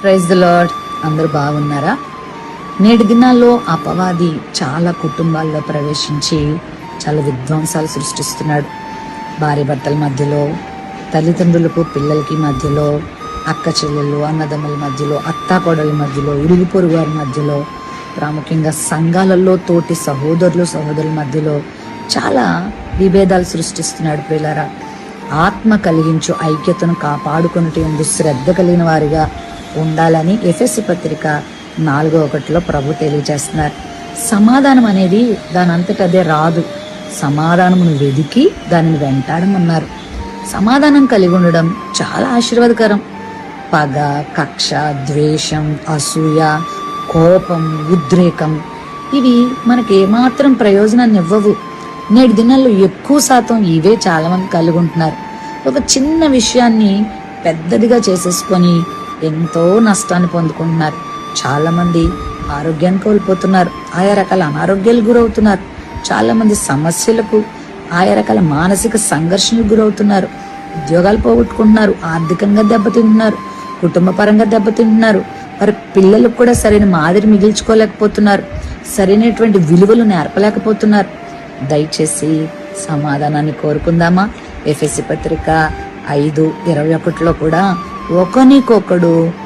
Praise the lord. అందరూ బాగున్నారా? నేటి దినాల్లో అపవాది చాలా కుటుంబాల్లో ప్రవేశించి చాలా విధ్వంసాలు సృష్టిస్తున్నాడు. భార్య భర్తల మధ్యలో తల్లిదండ్రులకు పిల్లలకి మధ్యలో అక్క చెల్లెళ్ళు అన్నదమ్ముల మధ్యలో అత్తాకోడల మధ్యలో ఇరుగు పొరుగు వారి మధ్యలో ప్రాముఖ్యంగా సంఘాలలో తోటి సహోదరులు సహోదరుల మధ్యలో చాలా విభేదాలు సృష్టిస్తున్నాడు పిల్లరా ఆత్మ కలిగించు ఐక్యతను కాపాడుకున్నట్టు ఎందు శ్రద్ధ కలిగిన వారిగా ఉండాలని ఎఫ్ఎస్సి పత్రిక నాలుగో ఒకటిలో ప్రభు తెలియజేస్తున్నారు. సమాధానం అనేది దాని అంతటదే రాదు. సమాధానమును వెదికి దానిని వెంటాడమన్నారు. సమాధానం కలిగి ఉండడం చాలా ఆశీర్వాదకరం. పగ కక్ష ద్వేషం అసూయ కోపం ఉద్రేకం ఇవి మనకి ఏమాత్రం ప్రయోజనాన్ని ఇవ్వవు నేటి దినాల్లో ఎక్కువ శాతం ఇవే చాలా మంది కలిగి ఉంటున్నారు. ఒక చిన్న విషయాన్ని పెద్దదిగా చేసేసుకొని ఎంతో నష్టాన్ని పొందుకుంటున్నారు. చాలా మంది ఆరోగ్యాన్ని కోల్పోతున్నారు. ఆయా రకాల అనారోగ్యాలకు గురవుతున్నారు. చాలా మంది సమస్యలకు ఆయా రకాల మానసిక సంఘర్షణకు గురవుతున్నారు. ఉద్యోగాలు పోగొట్టుకుంటున్నారు. ఆర్థికంగా దెబ్బతింటున్నారు. కుటుంబ పరంగా దెబ్బతింటున్నారు. మరి పిల్లలకు కూడా సరైన మాదిరి మిగిల్చుకోలేకపోతున్నారు. సరైనటువంటి విలువలు నేర్పలేకపోతున్నారు. దయచేసి సమాధానాన్ని కోరుకుందామా? ఎఫ్ఎస్సి పత్రిక ఐదు ఇరవై ఒకటిలో కూడా ఒకనికొకడు.